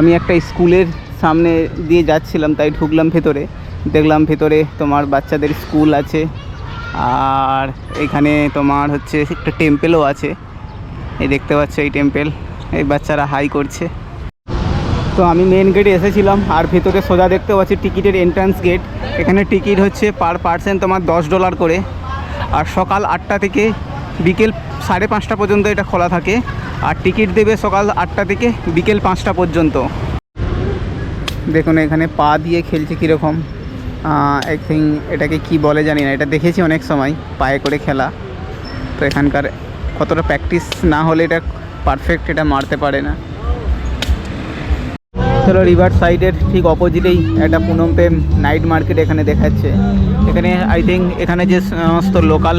আমি একটা স্কুলের সামনে দিয়ে যাচ্ছিলাম, তাই ঢুকলাম ভেতরে। দেখলাম ভেতরে তোমার বাচ্চাদের স্কুল আছে, আর এখানে তোমার হচ্ছে একটা টেম্পেলও আছে। এই দেখতে পাচ্ছ এই টেম্পেল এই বাচ্চারা হাই করছে। তো আমি মেন গেটে এসেছিলাম, আর ভেতরে সোজা দেখতে পাচ্ছি টিকিটের এন্ট্রান্স গেট এখানে টিকিট হচ্ছে পার পার্সেন্ট তোমার দশ ডলার করে। আর সকাল আটটা থেকে বিকেল সাড়ে পাঁচটা পর্যন্ত এটা খোলা থাকে। আর টিকিট দেবে সকাল আটটা থেকে বিকেল পাঁচটা পর্যন্ত। দেখুন, এখানে পা দিয়ে খেলছে কীরকম। আই থিঙ্ক এটাকে কি বলে জানি না, এটা দেখেছি অনেক সময়, পায়ে করে খেলা। তো এখানকার কতটা প্র্যাকটিস না হলে এটা পারফেক্ট এটা মারতে পারে না। চলো রিভার সাইডের ঠিক অপোজিটেই একটা পুনম পেম নাইট মার্কেট এখানে দেখাচ্ছে। এখানে আই থিঙ্ক এখানে যে সমস্ত লোকাল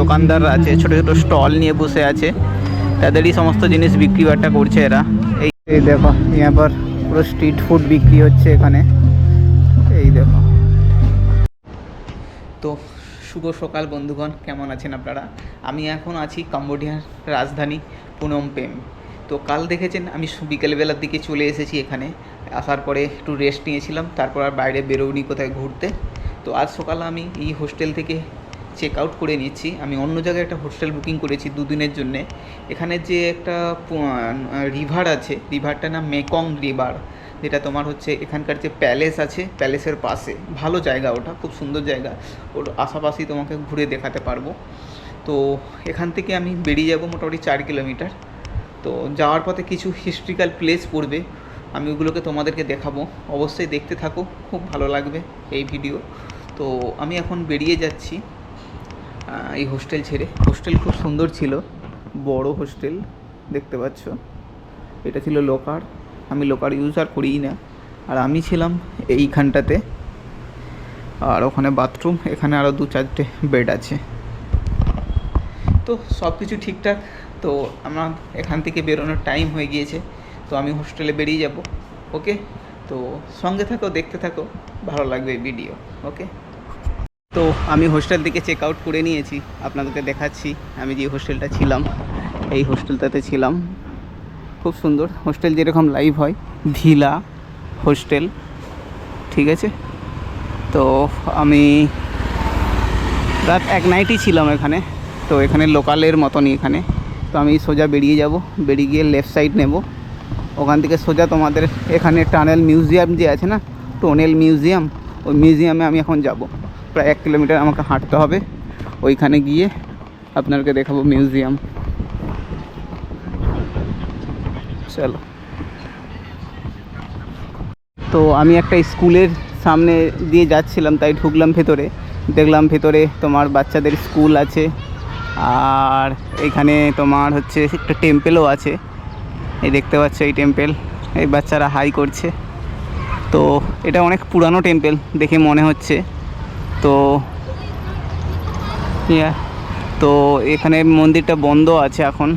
দোকানদার আছে, ছোট ছোট স্টল নিয়ে বসে আছে। তাদেরই সমস্ত জিনিস বিক্রি বাট্টা করছে এরা। এই দেখো ইয়াঁ পর পুরো স্ট্রিট ফুড বিক্রি হচ্ছে এখানে। এই দেখো। তো, শুভ সকাল বন্ধুগণ, কেমন আছেন আপনারা? আমি এখন আছি কম্বোডিয়ার রাজধানী পুনম পেম। তো কাল দেখেছেন, আমি বিকেলবেলার দিকে চলে এসেছি এখানে। আসার পরে একটু রেস্ট নিয়েছিলাম, তারপর আর বাইরে বেরোনি কোথায় ঘুরতে। তো আজ সকালে আমি এই হোস্টেল থেকে চেক আউট করে নিচ্ছি। আমি অন্য জায়গায় একটা হোস্টেল বুকিং করেছি দুদিনের জন্যে। এখানে যে একটা রিভার আছে রিভারটার নাম মেকং রিভার যেটা তোমার হচ্ছে এখানকার যে প্যালেস আছে প্যালেসের পাশে। ভালো জায়গা ওটা, খুব সুন্দর জায়গা। ওর আশাপাশি তোমাকে ঘুরে দেখাতে পারব। তো এখান থেকে আমি বেরিয়ে যাব মোটামুটি চার কিলোমিটার তো যাওয়ার পথে কিছু হিস্ট্রিক্যাল প্লেস পড়বে, আমি ওগুলোকে তোমাদেরকে দেখাবো। অবশ্যই দেখতে থাকো, খুব ভালো লাগবে এই ভিডিও তো আমি এখন বেরিয়ে যাচ্ছি। এই হোস্টেল ছেড়ে। হোস্টেল খুব সুন্দর ছিল। বড় হোস্টেল দেখতে পাচ্ছ। এটা ছিল লোকার আমি লোকার ইউজ আর করিই না। আর আমি ছিলাম এইখানটাতে। আর ওখানে বাথরুম এখানে আরও দু চারটে বেড আছে। তো সব কিছু ঠিকঠাক। তো আমার এখান থেকে বেরোনোর টাইম হয়ে গিয়েছে। তো আমি হোস্টেলে বেরিয়ে যাব। ওকে তো সঙ্গে থাকো, দেখতে থাকো। ভালো লাগবে ভিডিও ওকে তো আমি হোস্টেল থেকে চেক আউট করে নিয়েছি, আপনাদেরকে দেখাচ্ছি। আমি যে হোস্টেলটা ছিলাম, এই হোস্টেলটাতে ছিলাম। খুব সুন্দর হোস্টেল যেরকম লাইভ হয় ভিলা হোস্টেল ঠিক আছে? তো আমি রাত এক নাইটই ছিলাম এখানে, তো এখানে লোকালের মতনই এখানে। তো আমি সোজা বেরিয়ে যাব, বেরিয়ে গিয়ে লেফট সাইড নেব। ওখান থেকে সোজা তোমাদের এখানে টানেল মিউজিয়াম যে আছে না টোনেল মিউজিয়াম ওই মিউজিয়ামে আমি এখন যাব। প্রায় এক কিলোমিটার আমাকে হাঁটতে হবে। ওইখানে গিয়ে আপনাদেরকে দেখাবো মিউজিয়াম। চলো। তো আমি একটা স্কুলের সামনে দিয়ে যাচ্ছিলাম, তাই ঢুকলাম ভেতরে। দেখলাম ভেতরে তোমার বাচ্চাদের স্কুল আছে, আর এখানে তোমার হচ্ছে একটা টেম্পেলও আছে। এই দেখতে পাচ্ছ এই টেম্পেল, এই বাচ্চারা হাই করছে। তো এটা অনেক পুরানো টেম্পেল, দেখে মনে হচ্ছে। তো ইয়া, তো এখানে মন্দিরটা বন্ধ আছে এখন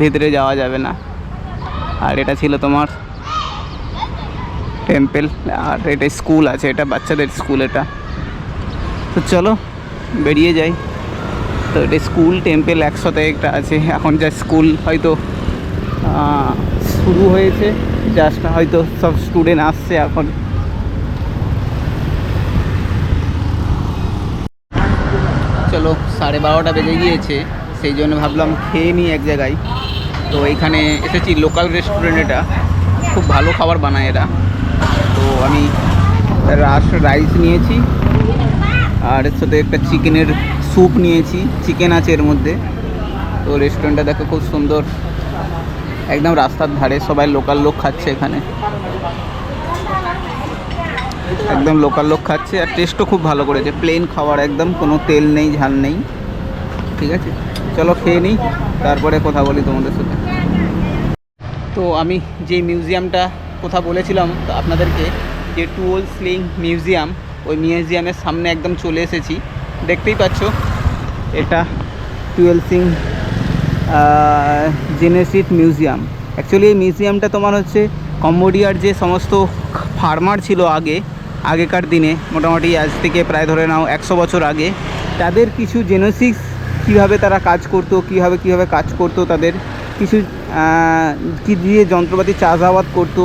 ভেতরে যাওয়া যাবে না। আর এটা ছিল তোমার টেম্পেল আর এটা স্কুল আছে এটা বাচ্চাদের স্কুল এটা। তো চলো বেরিয়ে যাই। তো এটা স্কুল টেম্পেল একসাথে একটা আছে এখন যা স্কুল হয়তো শুরু হয়েছে জাস্ট হয়তো সব স্টুডেন্ট আসছে এখন। চলো সাড়ে বারোটা বেজে গিয়েছে, সেই জন্য ভাবলাম খেয়ে নিই এক জায়গায়। তো এইখানে এসেছি লোকাল রেস্টুরেন্ট এটা। খুব ভালো খাবার বানায় এরা। তো আমি রাস রাইস নিয়েছি, আর এর সাথে একটা চিকেনের স্যুপ নিয়েছি। চিকেন আছে এর মধ্যে। তো রেস্টুরেন্টটা দেখো খুব সুন্দর। একদম রাস্তার ধারে সবাই লোকাল লোক খাচ্ছে এখানে। একদম লোকাল লোক খাচ্ছে আর টেস্টও খুব ভালো করেছে। প্লেন খাবার একদম, কোনো তেল নেই, ঝাল নেই। ঠিক আছে? চলো খেয়ে নিই, তারপরে কথা বলি তোমাদের সাথে। তো আমি যে মিউজিয়ামটা কথা বলেছিলাম তো আপনাদেরকে, যে টুয়েল স্লিং মিউজিয়াম ওই মিউজিয়ামের সামনে একদম চলে এসেছি। দেখতেই পাচ্ছ, এটা Tuol Sleng genocide museum actually এই মিউজিয়ামটা তোমার হচ্ছে কম্বোডিয়ার যে সমস্ত ফার্মার ছিল আগে আগেকার দিনে মোটামুটি আজ থেকে প্রায় ধরে নাও একশো বছর আগে, তাদের কিছু জেনোসিক্স কীভাবে তারা কাজ করতো, কীভাবে কীভাবে কাজ করতো, তাদের কিছু কি দিয়ে যন্ত্রপাতি চাষাবাদ করতো,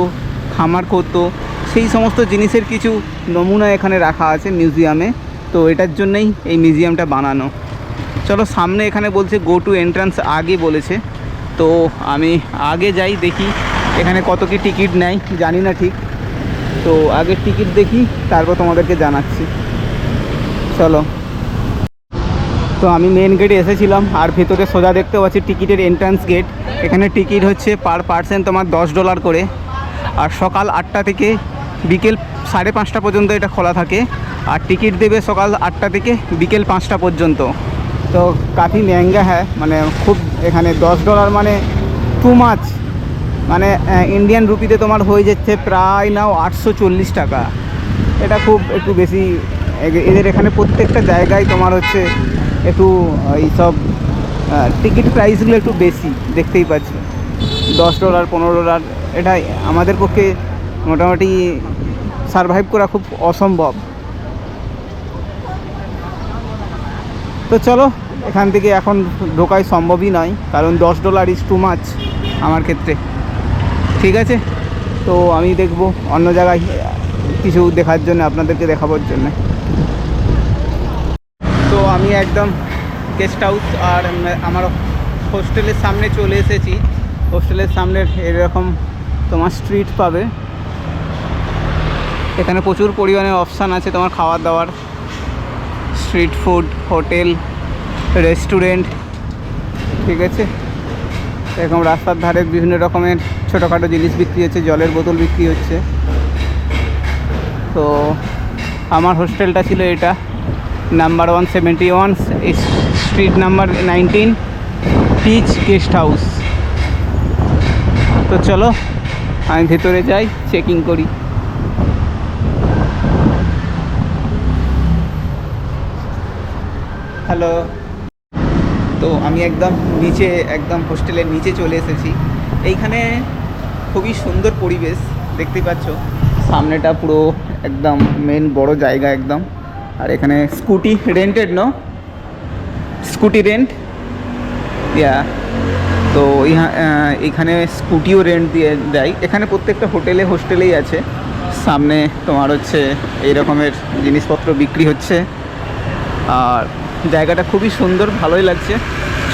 খামার করতো, সেই সমস্ত জিনিসের কিছু নমুনা এখানে রাখা আছে মিউজিয়ামে তো এটার জন্যই এই মিউজিয়ামটা বানানো। চলো সামনে এখানে বলছে গো টু এন্ট্রান্স আগে বলেছে। তো আমি আগে যাই দেখি এখানে কত কি টিকিট নেয়, জানি না ঠিক। তো আগে টিকিট দেখি, তারপর তোমাদেরকে জানাচ্ছি। চলো। তো আমি মেন গেটে এসেছিলাম, আর ভেতরে সোজা দেখতে পাচ্ছি টিকিটের এন্ট্রান্স গেট এখানে টিকিট হচ্ছে পার পার্সেন তোমার দশ ডলার করে। আর সকাল আটটা থেকে বিকেল সাড়ে পাঁচটা পর্যন্ত এটা খোলা থাকে। আর টিকিট দেবে সকাল আটটা থেকে বিকেল পাঁচটা পর্যন্ত। তো কাফি মেহঙ্গা হ্যাঁ মানে খুব এখানে দশ ডলার মানে টু মাছ মানে ইন্ডিয়ান রুপিতে তোমার হয়ে যাচ্ছে প্রায় নাও আটশো চল্লিশ টাকা। এটা খুব একটু বেশি এদের এখানে প্রত্যেকটা জায়গায় তোমার হচ্ছে একটু এইসব টিকিট প্রাইসগুলো একটু বেশি, দেখতেই পাচ্ছ। দশ ডলার, পনেরো ডলার এটা আমাদের পক্ষে মোটামুটি সারভাইভ করা খুব অসম্ভব। তো চলো, এখান থেকে এখন ঢোকাই সম্ভবই নয়, কারণ দশ ডলার ইজ টু মাছ আমার ক্ষেত্রে। ঠিক আছে? তো আমি দেখব অন্য জায়গায় কিছু দেখার জন্য, আপনাদেরকে দেখাবার জন্য। তো আমি একদম গেস্ট হাউস আর আমার হোস্টেলের সামনে চলে এসেছি। হোস্টেলের সামনে এরকম তোমার স্ট্রিট পাবে। এখানে প্রচুর পরিমাণে অপশান আছে তোমার খাবার দাবার স্ট্রিট ফুড হোটেল রেস্টুরেন্ট ঠিক আছে? এরকম রাস্তার ধারে বিভিন্ন রকমের ছোটোখাটো জিনিস বিক্রি হচ্ছে, জলের বোতল বিক্রি হচ্ছে। তো আমার হোস্টেলটা ছিল এটা, number one seventy one street number nineteen, peach guest house. তো চলো, আমি ভেতরে যাই, চেকিং করি। হ্যালো। তো আমি একদম নিচে, একদম হোস্টেলের নিচে চলে এসেছি। এইখানে খুবই সুন্দর পরিবেশ দেখতে পাচ্ছ। সামনেটা পুরো একদম মেন বড় জায়গা একদম। আর এখানে স্কুটি রেন্টেড ন স্কুটি রেন্ট ইয়া তো এখানে স্কুটিও রেন্ট দিয়ে দেয়। এখানে প্রত্যেকটা হোটেলে, হোস্টেলেই আছে। সামনে তোমার হচ্ছে এই রকমের জিনিসপত্র বিক্রি হচ্ছে। আর জায়গাটা খুবই সুন্দর, ভালোই লাগছে।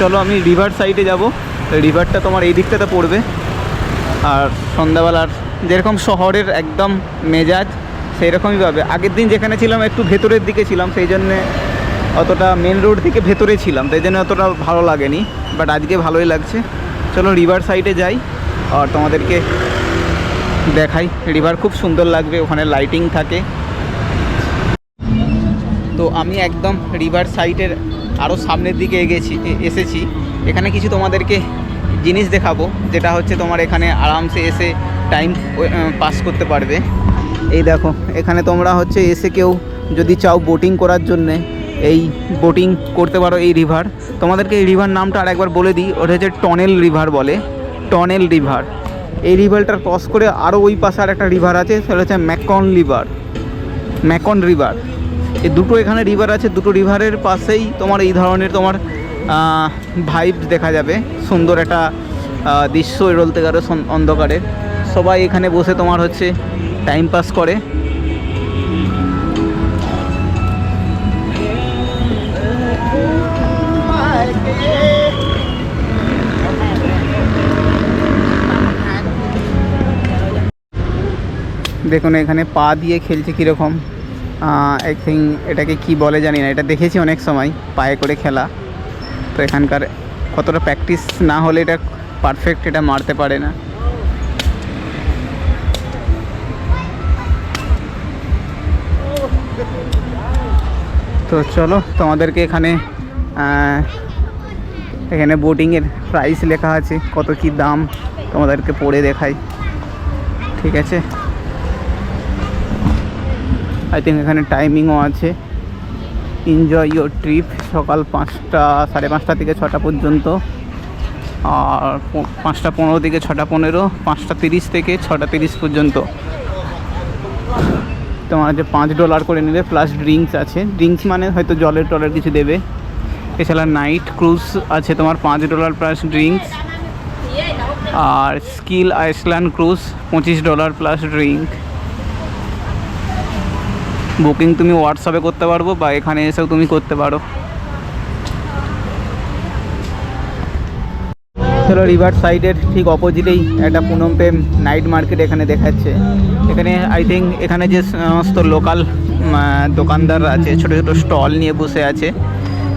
চলো আমি রিভার সাইডে যাব। রিভারটা তোমার এই দিকটাতে পড়বে। আর সন্ধ্যাবেলার যেরকম শহরের একদম মেজাজ সেই রকমই পাবে আগের দিন যেখানে ছিলাম, একটু ভেতরের দিকে ছিলাম, সেই জন্যে অতটা মেন রোড থেকে ভেতরে ছিলাম, তাই জন্য অতটা ভালো লাগেনি বাট আজকে ভালোই লাগছে। চলো রিভার সাইডে যাই, আর তোমাদেরকে দেখাই। রিভার খুব সুন্দর লাগবে, ওখানে লাইটিং থাকে। তো আমি একদম রিভার সাইডের আরও সামনের দিকে এগেছি এসেছি। এখানে কিছু তোমাদেরকে জিনিস দেখাবো, যেটা হচ্ছে তোমার এখানে আরামসে এসে টাইম পাস করতে পারবে। এই দেখো, এখানে তোমরা হচ্ছে এসে কেউ যদি চাও বোটিং করার জন্যে, এই বোটিং করতে পারো এই রিভার তোমাদেরকে এই রিভার নামটা আর একবার বলে দিই, ওটা হচ্ছে টনেল রিভার বলে। টনেল রিভার এই রিভারটার ক্রস করে আরও ওই পাশে আর একটা রিভার আছে, সেটা হচ্ছে ম্যাকন রিভার ম্যাকন রিভার এই দুটো এখানে রিভার আছে, দুটো রিভারের পাশেই তোমার এই ধরনের তোমার ভাইব দেখা যাবে, সুন্দর একটা দৃশ্য বলতে গেলে অন্ধকারের সবাই এখানে বসে তোমার হচ্ছে টাইম পাস করে। দেখুন, এখানে পা দিয়ে খেলছে কীরকম। আই থিঙ্ক এটাকে কি বলে জানি না, এটা দেখেছি অনেক সময়, পায়ে করে খেলা। তো এখানকার কতটা প্র্যাকটিস না হলে এটা পারফেক্ট এটা মারতে পারে না। তো চলো তোমাদেরকে এখানে এখানে বোটিংয়ের প্রাইস লেখা আছে, কত কি দাম তোমাদেরকে পড়ে দেখাই। ঠিক আছে? আই থিঙ্ক এখানে টাইমিংও আছে। এনজয় ইয়োর ট্রিপ সকাল পাঁচটা, সাড়ে পাঁচটা থেকে ছটা পর্যন্ত। আর পাঁচটা পনেরো থেকে ছটা পনেরো, পাঁচটা তিরিশ থেকে ছটা তিরিশ পর্যন্ত। তোমার যে পাঁচ ডলার করে নেবে প্লাস ড্রিঙ্কস আছে। ড্রিঙ্কস মানে হয়তো জলের টলের কিছু দেবে। এছাড়া নাইট ক্রুজ আছে তোমার পাঁচ ডলার প্লাস ড্রিঙ্কস আর স্কিল আইসল্যান্ড ক্রুজ পঁচিশ ডলার প্লাস ড্রিঙ্ক বুকিং তুমি হোয়াটসঅ্যাপে করতে পারব বা এখানে এসেও তুমি করতে পারো। চলো রিভার সাইডের ঠিক অপোজিটেই একটা পুনম পেম নাইট মার্কেট এখানে দেখাচ্ছে। এখানে আই থিঙ্ক এখানে যে সমস্ত লোকাল দোকানদার আছে, ছোটো ছোটো স্টল নিয়ে বসে আছে,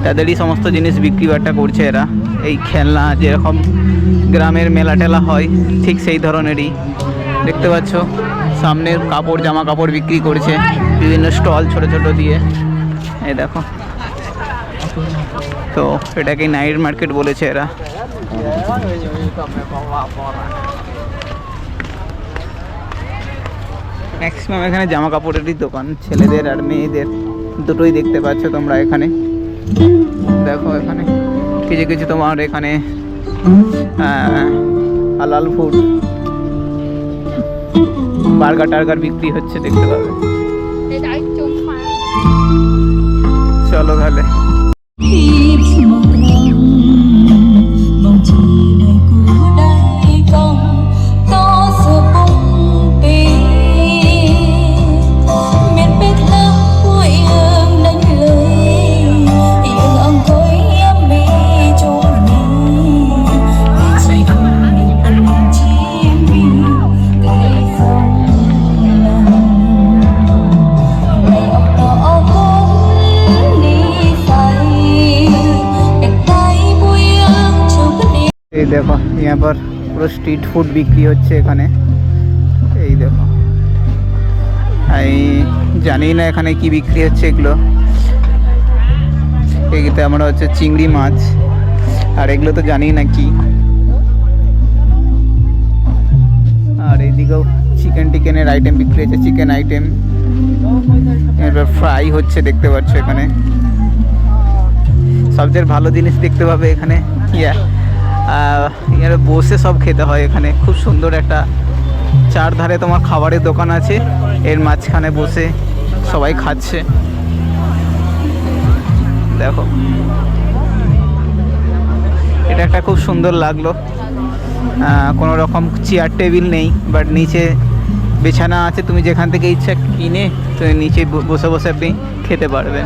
তাদেরই সমস্ত জিনিস বিক্রি বাট্টা করছে এরা। এই খেলনা যেরকম গ্রামের মেলা টেলা হয়, ঠিক সেই ধরনেরই। দেখতে পাচ্ছ সামনের কাপড়, জামা কাপড় বিক্রি করছে। বিভিন্ন স্টল ছোট ছোট দিয়ে। এই দেখো। তো এটাকে নাইট মার্কেট বলেছে এরা। ম্যাক্সিমাম এখানে জামা কাপড়েরই দোকান। ছেলেদের আর মেয়েদের। দুটোই দেখতে পাচ্ছ তোমরা এখানে। দেখো এখানে। কিছু কিছু তোমার এখানে আহ, হালাল ফুড বার্গার টার্গার বিক্রি হচ্ছে দেখতে পাবে। চলো তাহলে। नी এই দেখো यहाँ पर পুরো স্ট্রিট ফুড বিক্রি হচ্ছে এখানে এই দেখো এই জানি না এখানে কি বিক্রি হচ্ছে এগুলো এগুলোতে আমরা হচ্ছে চিংড়ি মাছ আর এগুলো তো জানি না কি আর এইদিকেও চিকেন টিকেনের আইটেম বিক্রি হচ্ছে চিকেন আইটেম এবার ফ্রাই হচ্ছে দেখতে পাচ্ছ এখানে সবচেয়ে ভালো জিনিস দেখতে পাবে এখানে ইয়া এখানে বসে সব খেতে হয় এখানে। খুব সুন্দর একটা চারধারে তোমার খাবারের দোকান আছে। এর মাঝখানে বসে সবাই খাচ্ছে। দেখো। এটা একটা খুব সুন্দর লাগল। কোনো রকম চেয়ার টেবিল নেই বাট নিচে বিছানা আছে। তুমি যেখান থেকে ইচ্ছা কিনে, তুমি নিচে বসে বসে আপনি খেতে পারবেন।